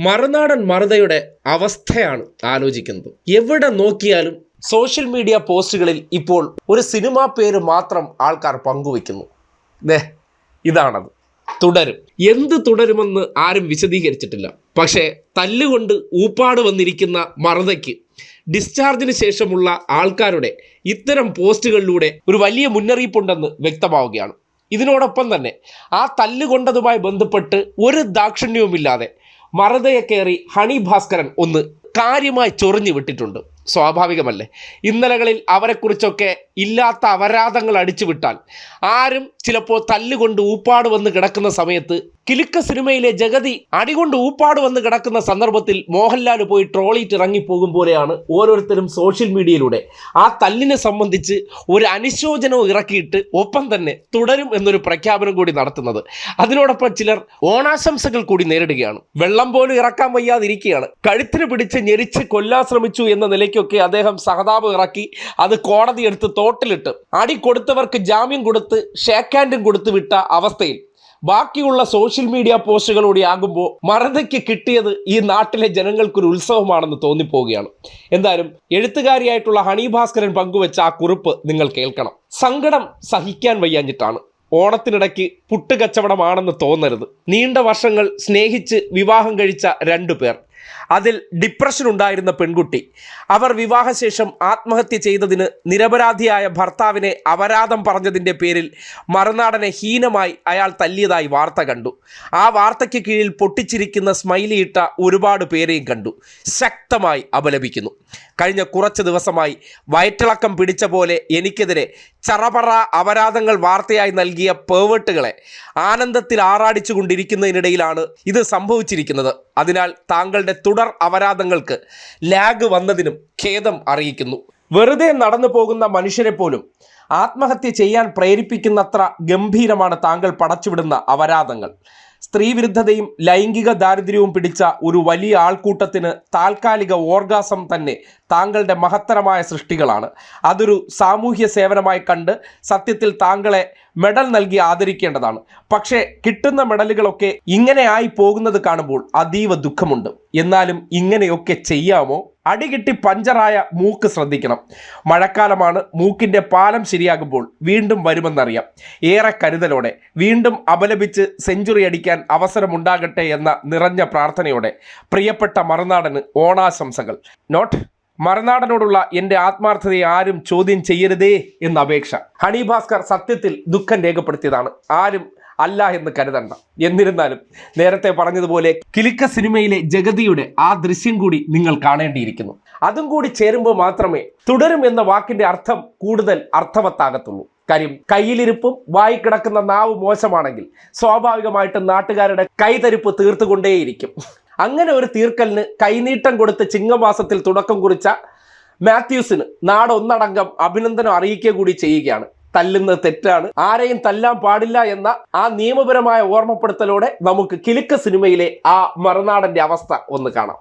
മറുനാടൻ മറുതയുടെ അവസ്ഥയാണ് ആലോചിക്കുന്നത്. എവിടെ നോക്കിയാലും സോഷ്യൽ മീഡിയ പോസ്റ്റുകളിൽ ഇപ്പോൾ ഒരു സിനിമാ പേര് മാത്രം ആൾക്കാർ പങ്കുവെക്കുന്നു ദേ ഇതാണത്. തുടരും. എന്ത് തുടരുമെന്ന് ആരും വിശദീകരിച്ചിട്ടില്ല. പക്ഷേ തല്ലുകൊണ്ട് ഊപ്പാട് വന്നിരിക്കുന്ന മറുതയ്ക്ക് ഡിസ്ചാർജിന് ശേഷമുള്ള ആൾക്കാരുടെ ഇത്തരം പോസ്റ്റുകളിലൂടെ ഒരു വലിയ മുന്നറിയിപ്പുണ്ടെന്ന് വ്യക്തമാവുകയാണ്. ഇതിനോടൊപ്പം തന്നെ ആ തല്ലുകൊണ്ടതുമായി ബന്ധപ്പെട്ട് ഒരു ദാക്ഷിണ്യവുമില്ലാതെ മറുതയെ കയറി ഹണി ഭാസ്കരൻ ഒന്ന് കാര്യമായി ചൊറിഞ്ഞു വിട്ടിട്ടുണ്ട്. സ്വാഭാവികമല്ലേ? ഇന്നലകളിൽ അവരെക്കുറിച്ചൊക്കെ ഇല്ലാത്ത അപരാധങ്ങൾ അടിച്ചു വിട്ടാൽ ആരും ചിലപ്പോൾ തല്ലുകൊണ്ട് ഊപ്പാട് വന്ന് കിടക്കുന്ന സമയത്ത് കിലുക്ക സിനിമയിലെ ജഗതി അടികൊണ്ട് ഊപ്പാട് വന്ന് കിടക്കുന്ന സന്ദർഭത്തിൽ മോഹൻലാൽ പോയി ട്രോളിയിട്ട് ഇറങ്ങിപ്പോകും പോലെയാണ് ഓരോരുത്തരും സോഷ്യൽ മീഡിയയിലൂടെ. ആ തല്ലിനെ സംബന്ധിച്ച് ഒരു അനുശോചനവും ഇറക്കിയിട്ട് ഒപ്പം തന്നെ തുടരും എന്നൊരു പ്രഖ്യാപനം കൂടി നടത്തുന്നത്. അതിനോടൊപ്പം ചിലർ ഓണാശംസകൾ കൂടി നേരിടുകയാണ്. വെള്ളം പോലും ഇറക്കാൻ വയ്യാതിരിക്കുകയാണ്. കഴുത്തിന് പിടിച്ച് ഞെരിച്ച് കൊല്ലാൻ ശ്രമിച്ചു എന്ന നിലയ്ക്കൊക്കെ അദ്ദേഹം സഹതാപം ഇറക്കി അത് കോടതി എടുത്ത് തോട്ടിലിട്ട് അടി കൊടുത്തവർക്ക് ജാമ്യം കൊടുത്ത് ഷേക്ക് ഹാൻഡും കൊടുത്ത് വിട്ട അവസ്ഥയിൽ ബാക്കിയുള്ള സോഷ്യൽ മീഡിയ പോസ്റ്റുകളൂടെ ആകുമ്പോൾ മറതയ്ക്ക് കിട്ടിയത് ഈ നാട്ടിലെ ജനങ്ങൾക്കൊരു ഉത്സവമാണെന്ന് തോന്നിപ്പോവുകയാണ്. എന്തായാലും എഴുത്തുകാരിയായിട്ടുള്ള ഹണി ഭാസ്കരൻ പങ്കുവെച്ച ആ കുറിപ്പ് നിങ്ങൾ കേൾക്കണം. സങ്കടം സഹിക്കാൻ വയ്യാഞ്ഞിട്ടാണ്. ഓണത്തിനിടയ്ക്ക് പുട്ടുകച്ചവടമാണെന്ന് തോന്നരുത്. നീണ്ട വർഷങ്ങൾ സ്നേഹിച്ച് വിവാഹം കഴിച്ച രണ്ടു പേർ അതിൽ ഡിപ്രഷൻ ഉണ്ടായിരുന്ന പെൺകുട്ടി. അവർ വിവാഹശേഷം ആത്മഹത്യ ചെയ്തതിന് നിരപരാധിയായ ഭർത്താവിനെ അപരാധം പറഞ്ഞതിന്റെ പേരിൽ മറുനാടനെ ഹീനമായി അയാൾ തല്ലിയതായി വാർത്ത കണ്ടു. ആ വാർത്തയ്ക്ക് കീഴിൽ പൊട്ടിച്ചിരിക്കുന്ന സ്മൈലിയിട്ട ഒരുപാട് പേരെയും കണ്ടു. ശക്തമായി അപലപിക്കുന്നു. കഴിഞ്ഞ കുറച്ച് ദിവസമായി വയറ്റിളക്കം പിടിച്ച പോലെ എനിക്കെതിരെ ചറപറ അപരാധങ്ങൾ വാർത്തയായി നൽകിയ പേവട്ടുകളെ ആനന്ദത്തിൽ ആറാടിച്ചു കൊണ്ടിരിക്കുന്നതിനിടയിലാണ് ഇത് സംഭവിച്ചിരിക്കുന്നത്. അതിനാൽ താങ്കളുടെ തുടർ അപരാധങ്ങൾക്ക് ലാഗ് വന്നതിനും ഖേദം അറിയിക്കുന്നു. വെറുതെ നടന്നു പോകുന്ന മനുഷ്യരെ പോലും ആത്മഹത്യ ചെയ്യാൻ പ്രേരിപ്പിക്കുന്നത്ര ഗംഭീരമാണ് താങ്കൾ പടച്ചുവിടുന്ന അപരാധങ്ങൾ. സ്ത്രീവിരുദ്ധതയും ലൈംഗിക ദാരിദ്ര്യവും പിടിച്ച ഒരു വലിയ ആൾക്കൂട്ടത്തിന് താൽക്കാലിക ഓർഗാസം തന്നെ താങ്കളുടെ മഹത്തരമായ സൃഷ്ടികളാണ്. അതൊരു സാമൂഹ്യ സേവനമായി കണ്ട് സത്യത്തിൽ താങ്കളെ മെഡൽ നൽകി ആദരിക്കേണ്ടതാണ്. പക്ഷേ കിട്ടുന്ന മെഡലുകളൊക്കെ ഇങ്ങനെയായി പോകുന്നത് കാണുമ്പോൾ അതീവ ദുഃഖമുണ്ട്. എന്നാലും ഇങ്ങനെയൊക്കെ ചെയ്യാമോ? അടികിട്ടി പഞ്ചറായ മൂക്ക് ശ്രദ്ധിക്കണം. മഴക്കാലമാണ് മൂക്കിന്റെ പാലം ശരിയാകുമ്പോൾ വീണ്ടും വരുമെന്നറിയാം. ഏറെ കരുതലോടെ വീണ്ടും അപലപിച്ച് സെഞ്ചുറി അടിക്കാൻ അവസരമുണ്ടാകട്ടെ എന്ന നിറഞ്ഞ പ്രാർത്ഥനയോടെ പ്രിയപ്പെട്ട മറുനാടന് ഓണാശംസകൾ. നോട്ട് മറുനാടനോടുള്ള എന്റെ ആത്മാർത്ഥതയെ ആരും ചോദ്യം ചെയ്യരുതേ എന്ന അപേക്ഷ. ഹണി ഭാസ്കർ സത്യത്തിൽ ദുഃഖം രേഖപ്പെടുത്തിയതാണ്. ആരും അല്ല എന്ന് കരുതണ്ട. എന്നിരുന്നാലും നേരത്തെ പറഞ്ഞതുപോലെ കിലുക്ക സിനിമയിലെ ജഗതിയുടെ ആ ദൃശ്യം കൂടി നിങ്ങൾ കാണേണ്ടിയിരിക്കുന്നു. അതും കൂടി ചേരുമ്പോൾ മാത്രമേ തുടരും എന്ന വാക്കിന്റെ അർത്ഥം കൂടുതൽ അർത്ഥവത്താകത്തുള്ളൂ. കാര്യം കയ്യിലിരിപ്പും വായി കിടക്കുന്ന നാവ് മോശമാണെങ്കിൽ സ്വാഭാവികമായിട്ടും നാട്ടുകാരുടെ കൈതരിപ്പ് തീർത്തുകൊണ്ടേയിരിക്കും. അങ്ങനെ ഒരു തീർക്കലിന് കൈനീട്ടം കൊടുത്ത് ചിങ്ങമാസത്തിൽ തുടക്കം കുറിച്ച മാത്യൂസിന് നാടൊന്നടങ്കം അഭിനന്ദനം അറിയിക്കുക കൂടി ചെയ്യുകയാണ്. തല്ലുന്നത് തെറ്റാണ്. ആരെയും തല്ലാൻ പാടില്ല എന്ന ആ നിയമപരമായ ഓർമ്മപ്പെടുത്തലോടെ നമുക്ക് കിലുക്ക സിനിമയിലെ ആ മറുനാടന്റെ അവസ്ഥ ഒന്ന് കാണാം.